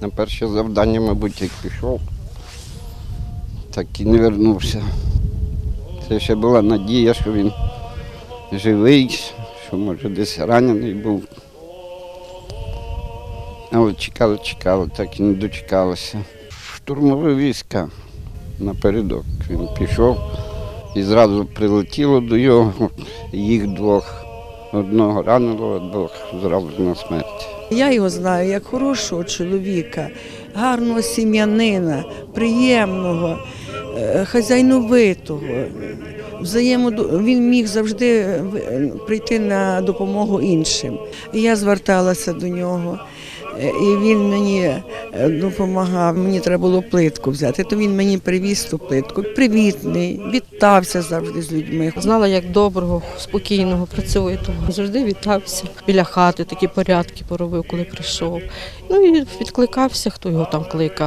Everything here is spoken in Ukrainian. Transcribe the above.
На перше завдання, мабуть, як пішов, так і не вернувся. Це ще була надія, що він живий, що може десь ранений був. Але чекали, чекали, так і не дочекалися. Штурмові війська напередок. Він пішов і зразу прилетіло до його, їх двох. Одного ранило, двох зразу на смерть. Я його знаю як хорошого чоловіка, гарного сім'янина, приємного, е, хазяйновитого. Взаємоду... Він міг завжди е, прийти на допомогу іншим. Я зверталася до нього, е, і він мені допомагав. Мені треба було плитку взяти, то він мені привіз ту плитку. Привітний, вітався завжди з людьми. Знала, як доброго, спокійного, працьовитого. Завжди вітався. Біля хати такі порядки поробив, коли прийшов. Ну і відкликався, хто його там кликав.